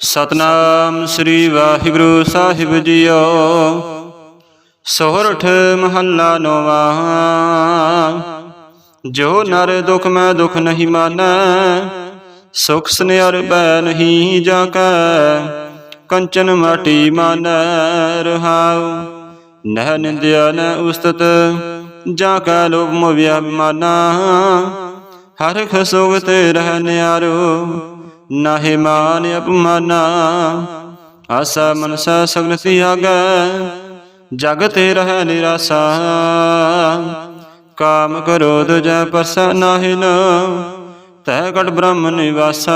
ਸਤਨਾਮ ਸ੍ਰੀ ਵਾਹਿਗੁਰੂ ਸਾਹਿਬ ਜੀਓ। ਸੋਹਰਠ ਮਹੱਲਾ ਨੌਵਾਂ। ਜੋ ਨਰ ਦੁਖ ਮੈਂ ਦੁਖ ਨਹੀਂ ਮਾਨੈ, ਸੁਖ ਸਨਿਆਰ ਬੈ ਨਹੀਂ ਜਾ ਕੈ ਕੰਚਨ ਮਾਟੀ ਮਾਨੈ ਰਹਾਉ। ਨਹਿ ਨਿੰਦਿਆ ਨ ਉਸਤਤ, ਜਾ ਕੈ ਲੋਭ ਮੋਹ ਵਿਅਮਾਨਾ ਹਰ ਖਸੋਗ ਤੇ ਰਹਿ ਨਿਆਰੋ। ਨਾਹਿ ਮਾਨ ਅਪਮਾਨਾ, ਆਸਾ ਮਨਸਾ ਸਗਨ ਤਿਆਗੈ ਜਗ ਤੇ ਰਹਿ ਨਿਰਾਸਾ। ਕਾਮ ਕ੍ਰੋਧ ਜੈ ਪਰਸਾ ਨਾਹਿਨ ਤੈ ਕਟ ਬ੍ਰਹਮ ਨਿਵਾਸਾ।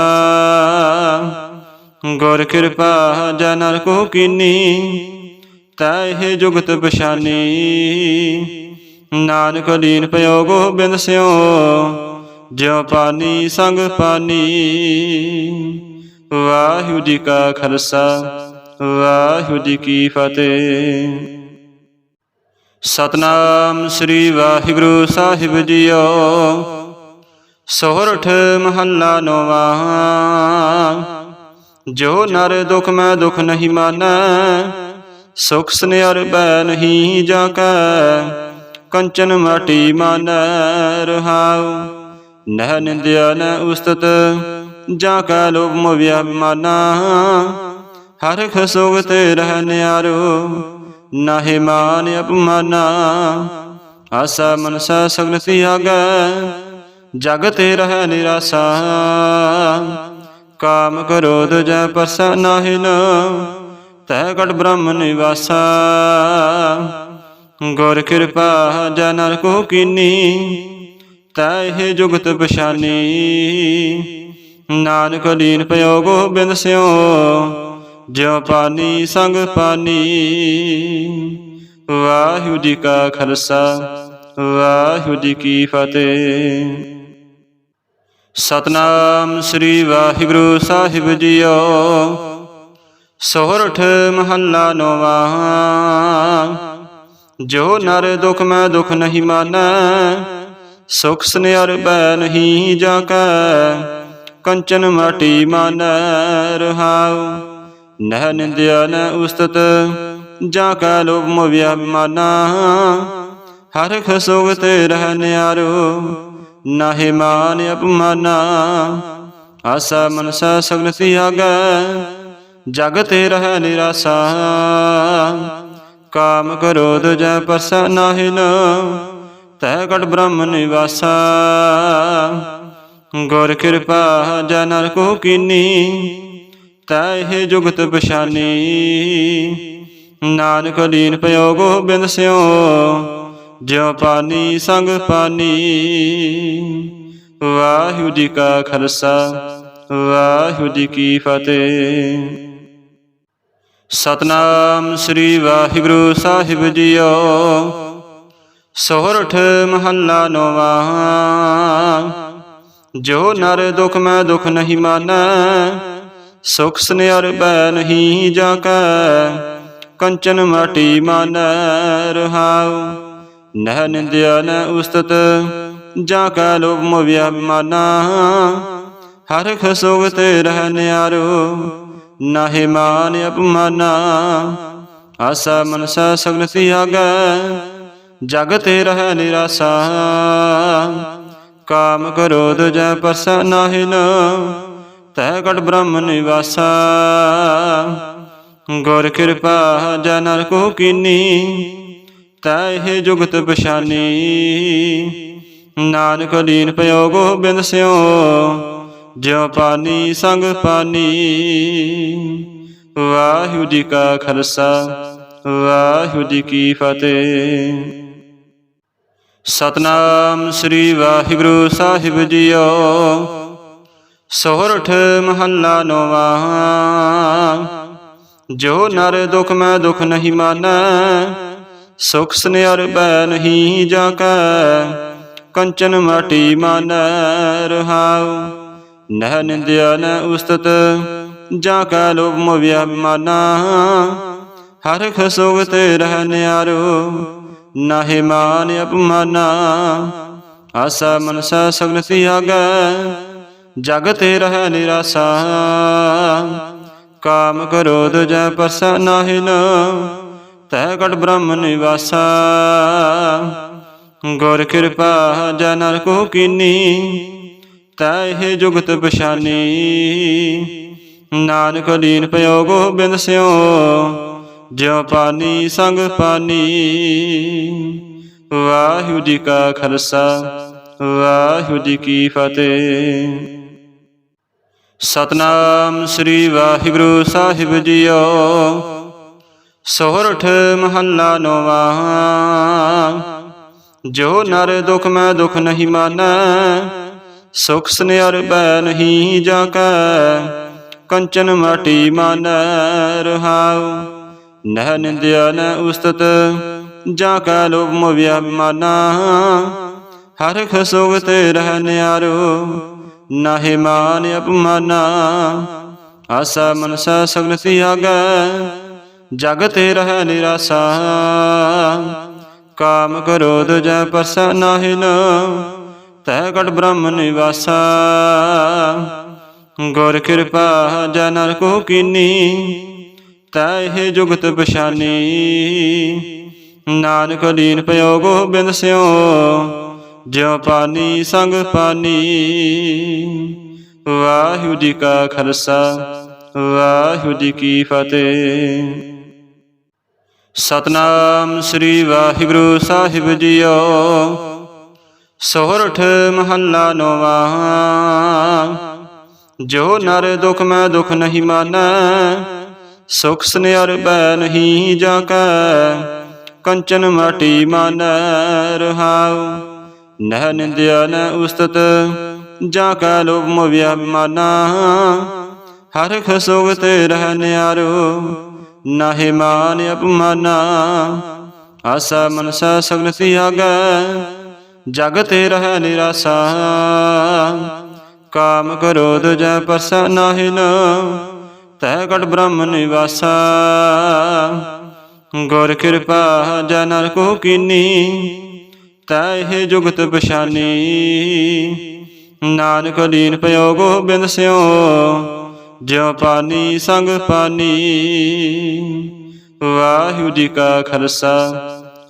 ਗੁਰ ਕਿਰਪਾ ਜੈ ਨਰ ਕੋ ਕੀਨੀ ਤੈ ਇਹ ਜੁਗਤ ਪਛਾਨੀ। ਨਾਨਕ ਲੀਨ ਪਇਓ ਗੋਬਿੰਦ ਸਿਓ ਜਿਉ ਪਾਨੀ ਸੰਗ ਪਾਨੀ। ਵਾਹਿਗੁਰੂ ਜੀ ਕਾ ਖਾਲਸਾ, ਵਾਹਿਗੁਰੂ ਜੀ ਕੀ ਫਤਿਹ। ਸਤਨਾਮ ਸ੍ਰੀ ਵਾਹਿਗੁਰੂ ਸਾਹਿਬ ਜੀਓ ਸੋਹਰਠ ਮਹੱਲਾ ਨੌਵਾਂ। ਜੋ ਨਰ ਦੁਖ ਮੈਂ ਦੁਖ ਨਹੀਂ ਮਾਨੈ, ਸੁਖ ਸਨਿਆਰ ਬੈ ਨਹੀਂ ਜਾ ਕੈ ਕੰਚਨ ਮਾਟੀ ਮਾਨੈ ਰਹਾਉ। ਨਹਿ ਨਿੰਦਿਆ ਨ ਉਸਤਤ, ਜਾ ਕੈ ਲੋਭ ਮੋਹ ਵਿਅਮਾਨਾ ਹਰ ਖਸੋਗ ਤੇ ਰਹਿ ਨਿਆਰੋ, ਨਾਹਿ ਮਾਨ ਅਪਮਾਨਾ। ਆਸਾ ਮਨਸਾ ਸਗਨ ਤਿਆਗੈ, ਜਗ ਤੇ ਰਹਿ ਨਿਰਾਸਾ। ਕਾਮ ਕ੍ਰੋਧ ਜੈ ਪਰਸਾ ਨਾਹਿਨ ਤੈ ਕਟ ਬ੍ਰਹਮ ਨਿਵਾਸਾ। ਗੁਰ ਕਿਰਪਾ ਜੈ ਨਰ ਕੋ ਕੀਨੀ ਤੈ ਇਹ ਜੁਗਤ ਪਛਾਨੀ। ਨਾਨਕ ਲੀਨ ਪਇਓ ਗੋਬਿੰਦ ਸਿਓ, ਜਿਉ ਪਾਨੀ ਸੰਗ ਪਾਨੀ। ਵਾਹਿਗੁਰੂ ਜੀ ਕਾ ਖਾਲਸਾ, ਵਾਹਿਗੁਰੂ ਜੀ ਕੀ ਫਤਿਹ। ਸਤਨਾਮ ਸ੍ਰੀ ਵਾਹਿਗੁਰੂ ਸਾਹਿਬ ਜੀਓ, ਸੋਹਰਠ ਮਹੱਲਾ ਨੌਵਾਂ। ਜੋ ਨਰ ਦੁਖ ਮੈਂ ਦੁਖ ਨਹੀਂ ਮਾਨੈ ਸੁਖ ਸੁਨਿਆਰ ਬੈ ਨਹੀਂ ਜਾ ਕੈ ਕੰਚਨ ਮਾਟੀ ਮਾਨੈ ਰਹਾਉ। ਨਹਿ ਨਿੰਦਿਆ ਨ ਉਸਤਤ ਜਾ ਕੈ ਲੋਭ ਮੋਹ ਵਿਅਮਾਨਾ ਹਰ ਖਸੋਗ ਤੇ ਰਹਿ ਨਿਆਰੋ, ਨਾਹਿ ਮਾਨ ਅਪਮਾਨਾ। ਆਸਾ ਮਨਸਾ ਸਗਨ ਤਿਆਗੈ, ਜਗ ਤੇ ਰਹਿ ਨਿਰਾਸਾ। ਕਾਮ ਕ੍ਰੋਧ ਜੈ ਪਰਸਾ ਨਾਹਿਨ ਤੈ ਕਟ ਬ੍ਰਹਮ ਨਿਵਾਸਾ। ਗੁਰ ਕਿਰਪਾ ਜੈ ਨਰ ਕੋ ਕੀਨੀ, ਤੈ ਇਹ ਜੁਗਤ ਪਛਾਨੀ। ਨਾਨਕ ਲੀਨ ਪਇਓ ਗੋਬਿੰਦ ਸਿਓ, ਜਿਉ ਪਾਨੀ ਸੰਗ ਪਾਨੀ। ਵਾਹਿਗੁਰੂ ਜੀ ਕਾ ਖਾਲਸਾ, ਵਾਹਿਗੁਰੂ ਜੀ ਕੀ ਫਤਿਹ। ਸਤਨਾਮ ਸ੍ਰੀ ਵਾਹਿਗੁਰੂ ਸਾਹਿਬ ਜੀਓ। ਸੋਹਰਠ ਮਹੱਲਾ ਨੌਵਾਂ। ਜੋ ਨਰ ਦੁਖ ਮੈਂ ਦੁਖ ਨਹੀਂ ਮਾਨੈ, ਸੁਖ ਸਨਿਆਰ ਬੈ ਨਹੀਂ ਜਾ ਕੈ ਕੰਚਨ ਮਾਟੀ ਮਾਨੈ ਰਹਾਉ। ਨਹਿ ਨਿੰਦਿਆ ਨ ਉਸਤਤ, ਜਾ ਕੈ ਲੋਭ ਮੋਹ ਵਿਅਮਾਨਾ ਹਰ ਖਸੋਗ ਤੇ ਰਹਿ ਨਿਆਰੋ, ਨਾਹਿ ਮਾਨ ਅਪਮਾਨਾ। ਆਸਾ ਮਨਸਾ ਸਗਨ ਤਿਆਗੈ ਜਗ ਤੇ ਰਹਿ ਨਿਰਾਸਾ। ਕਾਮ ਕ੍ਰੋਧ ਜੈ ਪਰਸਾ ਨਾਹਿਨ ਤੈ ਕਟ ਬ੍ਰਹਮ ਨਿਵਾਸਾ। ਗੁਰ ਕਿਰਪਾ ਜੈ ਨਰ ਕੋ ਕੀਨੀ ਤੈ ਇਹ ਜੁਗਤ ਪਛਾਨੀ। ਨਾਨਕ ਲੀਨ ਪਇਓ ਗੋਬਿੰਦ ਸਿਓ ਜਿਉ ਪਾਨੀ ਸੰਗ ਪਾਨੀ। ਵਾਹਿਗੁਰੂ ਜੀ ਕਾ ਖਾਲਸਾ, ਵਾਹਿਗੁਰੂ ਜੀ ਕੀ ਫਤਿਹ। ਸਤਨਾਮ ਸ੍ਰੀ ਵਾਹਿਗੁਰੂ ਸਾਹਿਬ ਜੀਓ। ਸੋਹਰਠ ਮਹੱਲਾ ਨੌਵਾਂ। ਜੋ ਨਰ ਦੁਖ ਮੈਂ ਦੁਖ ਨਹੀਂ ਮਾਨੈ, ਸੁਖ ਸਨਿਆਰ ਬੈ ਨਹੀਂ ਜਾ ਕੈ ਕੰਚਨ ਮਾਟੀ ਮਾਨੈ ਰਹਾਉ। ਨਹਿ ਨਿੰਦਿਆ ਨ ਉਸਤਤ, ਜਾ ਕੈ ਲੋਭ ਮੋਹ ਵਿਅਮਾਨਾ ਹਰ ਖਸੋਗ ਤੇ ਰਹਿ ਨਿਆਰੋ। ਨਾਹਿ ਮਾਨ ਅਪਮਾਨਾ, ਆਸਾ ਮਨਸਾ ਸਗਨ ਤਿਆਗੈ ਜਗ ਤੇ ਰਹਿ ਨਿਰਾਸਾ। ਕਾਮ ਕ੍ਰੋਧ ਜੈ ਪਰਸਾ ਨਾਹਿਨ ਤੈ ਕਟ ਬ੍ਰਹਮ ਨਿਵਾਸਾ। ਗੁਰ ਕਿਰਪਾ ਜੈ ਨਰ ਕੋ ਕੀਨੀ ਤੈ ਇਹ ਜੁਗਤ ਪਛਾਨੀ। ਨਾਨਕ ਲੀਨ ਪਇਓ ਗੋਬਿੰਦ ਸਿਓ ਜਿਉ ਪਾਨੀ ਸੰਗ ਪਾਨੀ। ਵਾਹਿਗੁਰੂ ਜੀ ਕਾ ਖਾਲਸਾ, ਵਾਹਿਗੁਰੂ ਜੀ ਕੀ ਫਤਿਹ। ਸਤਨਾਮ ਸ੍ਰੀ ਵਾਹਿਗੁਰੂ ਸਾਹਿਬ ਜੀਓ। ਸੋਹਰਠ ਮਹੱਲਾ ਨੋਵਾ। ਜੋ ਨਰ ਦੁਖ ਮੈਂ ਦੁਖ ਨਹੀਂ ਮਾਨੈ, ਸੁਖ ਸਨਿਆਰ ਬੈ ਨਹੀਂ ਜਾ ਕੈ ਕੰਚਨ ਮਾਟੀ ਮਾਨੈ ਰਹਾਉ। ਨਹਿ ਨਿੰਦਿਆ ਨ ਉਸਤਤ, ਜਾ ਕੈ ਲੋਭ ਮੋਹ ਅਭਿਮਾਨਾ ਹਰ ਖਸੋਗ ਤੇ ਰਹਿ ਨਿਆਰੋ, ਨਾਹਿ ਮਾਨ ਅਪਮਾਨਾ। ਆਸਾ ਮਨਸਾ ਸਗਲ ਤਿਆਗੈ, ਜਗ ਤੇ ਰਹਿ ਨਿਰਾਸਾ। ਕਾਮ ਕ੍ਰੋਧ ਜੈ ਪਰਸੈ ਨਾਹਿਨ ਤੈ ਕਟ ਬ੍ਰਹਮ ਨਿਵਾਸਾ। ਗੁਰ ਕਿਰਪਾ ਜੈ ਨਰ ਕੋ ਕੀਨੀ ਤੈ ਇਹ ਜੁਗਤ ਪਛਾਨੀ। ਨਾਨਕ ਲੀਨ ਪਇਓ ਗੋਬਿੰਦ ਸਿਓ, ਜਿਉ ਪਾਨੀ ਸੰਗ ਪਾਨੀ। ਵਾਹਿਗੁਰੂ ਜੀ ਕਾ ਖਾਲਸਾ, ਵਾਹਿਗੁਰੂ ਜੀ ਕੀ ਫਤਿਹ। ਸਤਨਾਮ ਸ੍ਰੀ ਵਾਹਿਗੁਰੂ ਸਾਹਿਬ ਜੀਓ, ਸੋਹਰਠ ਮਹੱਲਾ ਨੋਵਾ। ਜੋ ਨਰ ਦੁਖ ਮੈਂ ਦੁਖ ਨਹੀਂ ਮਾਨੈ ਸੁਖ ਸੁਨਿਆਰ ਬੈ ਨਹੀਂ ਜਾ ਕੈ ਕੰਚਨ ਮਾਟੀ ਮਾਨੈ ਰਹਾਉ। ਨਹਿ ਨਿੰਦਿਆ ਨ ਉਸਤਤ ਜਾ ਕੈ ਲੋਭ ਮੋਹ ਅਭਿਮਾਨਾ ਹਰ ਖਸੋਗ ਤੇ ਰਹਿ ਨਿਆਰੋ, ਨਾਹਿ ਮਾਨ ਅਪਮਾਨਾ। ਆਸਾ ਮਨਸਾ ਸਗਨ ਸੀ ਤਿਆਗੈ, ਜਗ ਤੇ ਰਹਿ ਨਿਰਾਸਾ। ਕਾਮ ਕ੍ਰੋਧ ਜੈ ਪਰਸੈ ਨਾਹਿਨ ਤੈ ਗੜ ਬ੍ਰਹਮ ਨਿਵਾਸਾ। ਗੁਰ ਕਿਰਪਾ ਜੈ ਨਰ ਕੋ ਕੀਨੀ, ਤੈ ਇਹ ਜੁਗਤ ਪਛਾਨੀ। ਨਾਨਕ ਲੀਨ ਪਇਓ ਗੋਬਿੰਦ ਸਿਓ, ਜਿਉ ਪਾਨੀ ਸੰਗ ਪਾਨੀ। ਵਾਹਿਗੁਰੂ ਜੀ ਕਾ ਖਾਲਸਾ,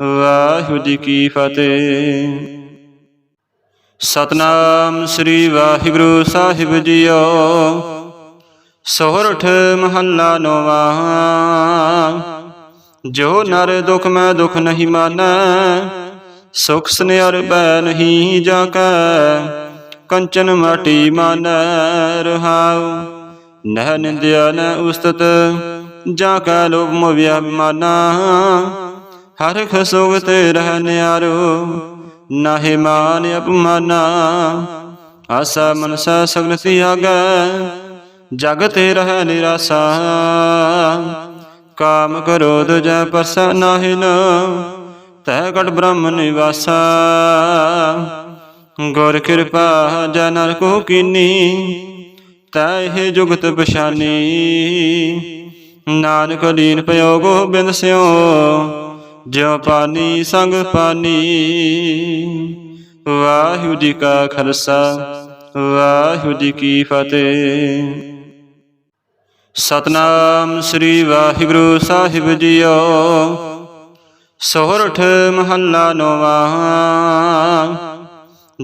ਵਾਹਿਗੁਰੂ ਜੀ ਕੀ ਫਤਿਹ। ਸਤਨਾਮ ਸ੍ਰੀ ਵਾਹਿਗੁਰੂ ਸਾਹਿਬ ਜੀਓ। ਸੋਹਰਠ ਮਹੱਲਾ ਨੋਵਾ। ਜੋ ਨਰ ਦੁਖ ਮੈਂ ਦੁਖ ਨਹੀਂ ਮਾਨੈ, ਸੁਖ ਸਨਿਆਰ ਬੈ ਨਹੀਂ ਜਾ ਕੈ ਕੰਚਨ ਮਾਟੀ ਮਾਨੈ ਰਹਾਉ। ਨਹਿ ਨਿੰਦਿਆ ਨ ਉਸਤਤ, ਜਾ ਕੈ ਲੋਭ ਮੋਹ ਅਭਿਮਾਨਾ ਹਰ ਖਸੋਗ ਤੇ ਰਹਿ ਨਿਆਰੋ, ਨਾਹਿ ਮਾਨ ਅਪਮਾਨਾ। ਆਸਾ ਮਨਸਾ ਸਗਲ ਤਿਆਗੈ ਜਗ ਤੇ ਰਹਿ ਨਿਰਾਸਾ। ਕਾਮ ਕ੍ਰੋਧ ਜੈ ਪਰਸੈ ਨਾਹਿਨ ਤੈ ਕਟ ਬ੍ਰਹਮ ਨਿਵਾਸਾ। ਗੁਰ ਕਿਰਪਾ ਜੈ ਨਰ ਕੋ ਕੀਨੀ ਤੈ ਇਹ ਜੁਗਤ ਪਛਾਨੀ। ਨਾਨਕ ਲੀਨ ਪਇਓ ਗੋਬਿੰਦ ਸਿਓ ਜਿਉ ਪਾਨੀ ਸੰਗ ਪਾਨੀ। ਵਾਹਿਗੁਰੂ ਜੀ ਕਾ ਖਾਲਸਾ, ਵਾਹਿਗੁਰੂ ਜੀ ਕੀ ਫਤਿਹ। ਸਤਨਾਮ ਸ੍ਰੀ ਵਾਹਿਗੁਰੂ ਸਾਹਿਬ ਜੀਓ। ਸੋਹਰਠ ਮਹੱਲਾ ਨੋਵਾ।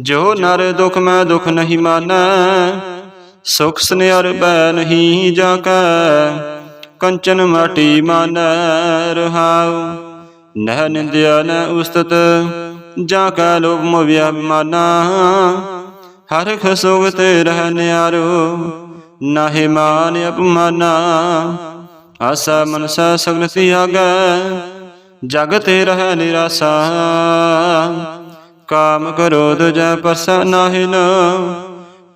ਜੋ ਨਰ ਦੁਖ ਮੈਂ ਦੁਖ ਨਹੀਂ ਮਾਨੈ, ਸੁਖ ਸਨਿਆਰ ਬੈ ਨਹੀਂ ਜਾ ਕੈ ਕੰਚਨ ਮਾਟੀ ਮਾਨੈ ਰਹਾਉ। ਨਹਿ ਨਿੰਦਿਆ ਨ ਉਸਤਤ, ਜਾ ਕੈ ਲੋਭ ਮੋਹ ਅਭਿਮਾਨਾ ਹਰ ਖਸੋਗ ਤੇ ਰਹਿ ਨਿਆਰੋ। ਨਾਹਿ ਮਾਨ ਅਪਮਾਨਾ, ਆਸਾ ਮਨਸਾ ਸਗਲ ਤਿਆਗੈ ਜਗ ਤੇ ਰਹਿ ਨਿਰਾਸਾ। ਕਾਮ ਕ੍ਰੋਧ ਜੈ ਪਰਸੈ ਨਾਹਿਨ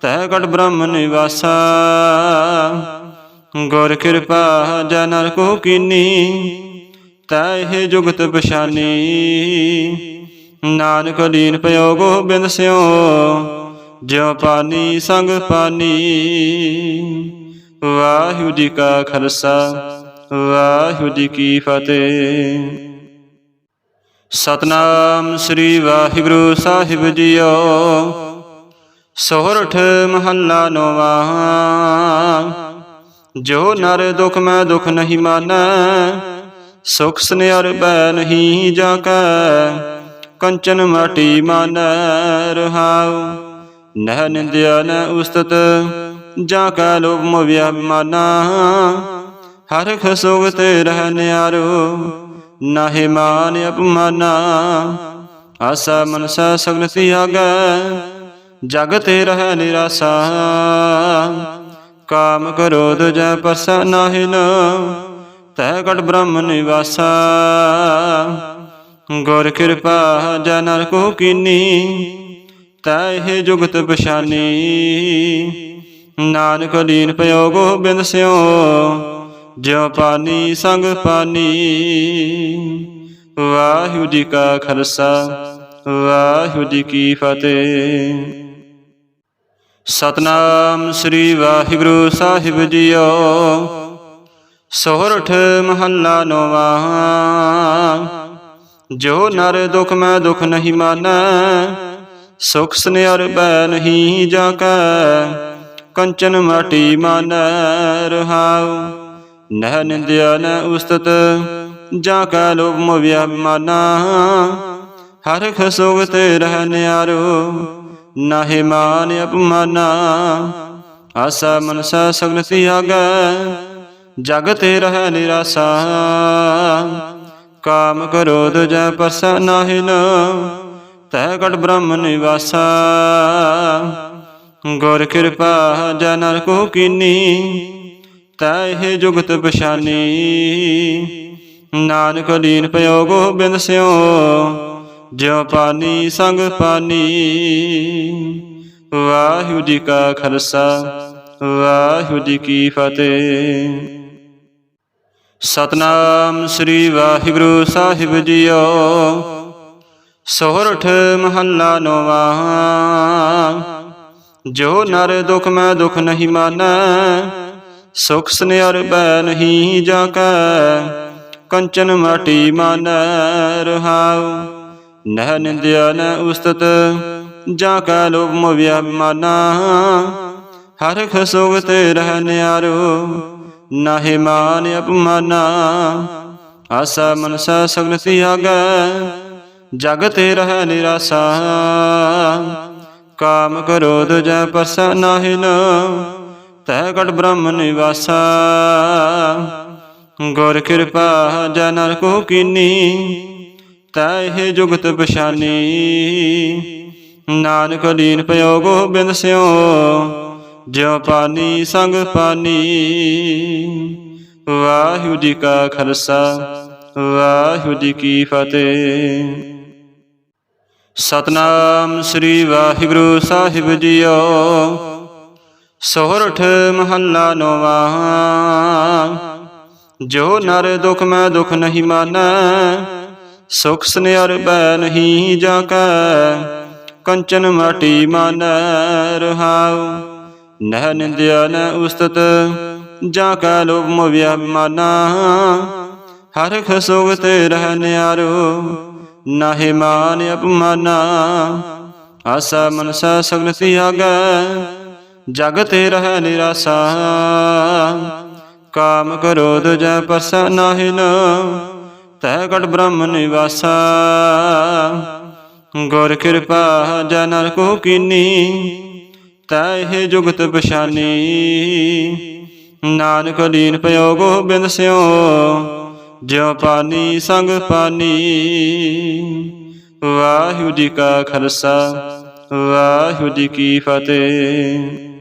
ਤੈ ਕਟ ਬ੍ਰਹਮ ਨਿਵਾਸਾ। ਗੁਰ ਕਿਰਪਾ ਜੈ ਨਰ ਕੋ ਕੀਨੀ ਤੈ ਇਹ ਜੁਗਤ ਪਛਾਨੀ। ਨਾਨਕ ਲੀਨ ਪਇਓ ਗੋਬਿੰਦ ਸਿਓ ਜਿਉ ਪਾਨੀ ਸੰਗ ਪਾਨੀ। ਵਾਹਿਗੁਰੂ ਜੀ ਕਾ ਖਾਲਸਾ, ਵਾਹਿਗੁਰੂ ਜੀ ਕੀ ਫਤਿਹ। ਸਤਨਾਮ ਸ੍ਰੀ ਵਾਹਿਗੁਰੂ ਸਾਹਿਬ ਜੀਓ। ਸੋਹਰਠ ਮਹੱਲਾ ਨੋਵਾ। ਜੋ ਨਰ ਦੁਖ ਮੈਂ ਦੁਖ ਨਹੀਂ ਮਾਨੈ, ਸੁਖ ਸਨਿਆਰ ਬੈ ਨਹੀਂ ਜਾ ਕੈ ਕੰਚਨ ਮਾਟੀ ਮਾਨੈ ਰਹਾਉ। ਨਹਿ ਨਿੰਦਿਆ ਨ ਉਸਤਤ, ਜਾ ਕੈ ਲੋਭ ਮੋਹ ਅਭਿਮਾਨਾ ਹਰ ਖਸੋਗ ਤੇ ਰਹਿ ਨਿਆਰੋ, ਨਾਹਿ ਮਾਨ ਅਪਮਾਨਾ। ਆਸਾ ਮਨਸਾ ਸਗਲ ਤਿਆਗੈ, ਜਗ ਤੇ ਰਹਿ ਨਿਰਾਸਾ। ਕਾਮ ਕ੍ਰੋਧ ਜੈ ਪਰਸਾ ਨਾਹਿਨ ਤੈ ਕਟ ਬ੍ਰਹਮ ਨਿਵਾਸਾ। ਗੁਰ ਕਿਰਪਾ ਜੈ ਨਰ ਕੋ ਕੀਨੀ ਤੈ ਇਹ ਜੁਗਤ ਪਛਾਨੀ। ਨਾਨਕ ਲੀਨ ਪਇਓ ਗੋਬਿੰਦ ਸਿਓ, ਜਿਉ ਪਾਨੀ ਸੰਗ ਪਾਨੀ। ਵਾਹਿਗੁਰੂ ਜੀ ਕਾ ਖਾਲਸਾ, ਵਾਹਿਗੁਰੂ ਜੀ ਕੀ ਫਤਿਹ। ਸਤਨਾਮ ਸ੍ਰੀ ਵਾਹਿਗੁਰੂ ਸਾਹਿਬ ਜੀਓ, ਸੋਹਰਠ ਮਹੱਲਾ ਨੋਵਾ। ਜੋ ਨਰ ਦੁਖ ਮੈਂ ਦੁਖ ਨਹੀਂ ਮਾਨੈ ਸੁਖ ਸੁਨਿਆਰ ਬੈ ਨਹੀਂ ਜਾ ਕੈ ਕੰਚਨ ਮਾਟੀ ਮਾਨੈ ਰਹਾਉ। ਨਹਿ ਨਿੰਦਿਆ ਨ ਉਸਤਤ ਜਾ ਕੈ ਲੋਭ ਮੋਹ ਅਭਿਮਾਨਾ ਹਰ ਖਸੋਗ ਤੇ ਰਹਿ ਨਿਆਰੋ, ਨਾਹਿ ਮਾਨ ਅਪਮਾਨਾ। ਆਸਾ ਮਨਸਾ ਸਗਲ ਤਿਆਗੈ, ਜਗ ਤੇ ਰਹਿ ਨਿਰਾਸਾ। ਕਾਮ ਕ੍ਰੋਧ ਜੈ ਪਰਸਾ ਨਾਹਿਨ ਤੈ ਕਟ ਬ੍ਰਹਮ ਨਿਵਾਸਾ। ਗੁਰ ਕਿਰਪਾ ਜੈ ਨਰ ਕੋ ਕੀਨੀ, ਤੈ ਇਹ ਜੁਗਤ ਪਛਾਨੀ। ਨਾਨਕ ਲੀਨ ਪਇਓ ਗੋਬਿੰਦ ਸਿਓ, ਜਿਉ ਪਾਨੀ ਸੰਗ ਪਾਨੀ। ਵਾਹਿਗੁਰੂ ਜੀ ਕਾ ਖਾਲਸਾ, ਵਾਹਿਗੁਰੂ ਜੀ ਕੀ ਫਤਿਹ। ਸਤਨਾਮ ਸ੍ਰੀ ਵਾਹਿਗੁਰੂ ਸਾਹਿਬ ਜੀਓ। ਸੋਹਰਠ ਮਹੱਲਾ ਨੋਵਾ। ਜੋ ਨਰ ਦੁਖ ਮੈਂ ਦੁਖ ਨਹੀਂ ਮਾਨੈ, ਸੁਖ ਸਨਿਆਰ ਬੈ ਨਹੀਂ ਜਾ ਕੈ ਕੰਚਨ ਮਾਟੀ ਮਾਨੈ ਰਹਾਉ। ਨਹਿ ਨਿੰਦਿਆ ਨ ਉਸਤਤ, ਜਾ ਕੈ ਲੋਭ ਮੋਹ ਅਭਿਮਾਨਾ ਹਰ ਖਸੋਗ ਤੇ ਰਹਿ ਨਿਆਰੋ, ਨਾਹਿ ਮਾਨ ਅਪਮਾਨਾ। ਆਸਾ ਮਨਸਾ ਸਗਲ ਤਿਆਗੈ ਜਗ ਤੇ ਰਹਿ ਨਿਰਾਸਾ। ਕਾਮ ਕ੍ਰੋਧ ਜੈ ਪਰਸਾ ਨਾਹਿਨ ਤੈ ਕਟ ਬ੍ਰਹਮ ਨਿਵਾਸਾ। ਗੁਰ ਕਿਰਪਾ ਜੈ ਨਰ ਕੋ ਕੀਨੀ ਤੈ ਇਹ ਜੁਗਤ ਪਛਾਨੀ। ਨਾਨਕ ਲੀਨ ਪਇਓ ਗੋਬਿੰਦ ਸਿਓ ਜਿਉ ਪਾਨੀ ਸੰਗ ਪਾਨੀ। ਵਾਹਿਗੁਰੂ ਜੀ ਕਾ ਖਾਲਸਾ, ਵਾਹਿਗੁਰੂ ਜੀ ਕੀ ਫਤਿਹ। ਸਤਨਾਮ ਸ੍ਰੀ ਵਾਹਿਗੁਰੂ ਸਾਹਿਬ ਜੀਓ। ਸੋਹਰਠ ਮਹੱਲਾ ਨੋਵਾ। ਜੋ ਨਰ ਦੁਖ ਮੈਂ ਦੁਖ ਨਹੀਂ ਮਾਨੈ, ਸੁਖ ਸਨਿਆਰ ਬੈ ਨਹੀਂ ਜਾ ਕੈ ਕੰਚਨ ਮਾਟੀ ਮਾਨੈ ਰਹਾਉ। ਨਹਿ ਨਿੰਦਿਆ ਨ ਉਸਤਤ, ਜਾ ਕੈ ਲੋਭ ਮੋਹ ਅਭਿਮਾਨਾ ਹਰ ਖਸੋਗ ਤੇ ਰਹਿ ਨਿਆਰੋ। ਨਾਹਿ ਮਾਨ ਅਪਮਾਨਾ, ਆਸਾ ਮਨਸਾ ਸਗਲ ਤਿਆਗੈ ਜਗ ਤੇ ਰਹਿ ਨਿਰਾਸਾ। ਕਾਮ ਕ੍ਰੋਧ ਜੈ ਪਰਸਾ ਨਾਹਿਨ ਤੈ ਕਟ ਬ੍ਰਹਮ ਨਿਵਾਸਾ। ਗੁਰ ਕਿਰਪਾ ਜੈ ਨਰ ਕੋ ਕੀਨੀ ਤੈ ਇਹ ਜੁਗਤ ਪਛਾਨੀ। ਨਾਨਕ ਲੀਨ ਪਇਓ ਗੋਬਿੰਦ ਸਿਓ ਜਿਉ ਪਾਨੀ ਸੰਗ ਪਾਨੀ। ਵਾਹਿਗੁਰੂ ਜੀ ਕਾ ਖਾਲਸਾ ਵਾਹਿਗੁਰੂ ਜੀ ਕੀ ਫਤਿਹ।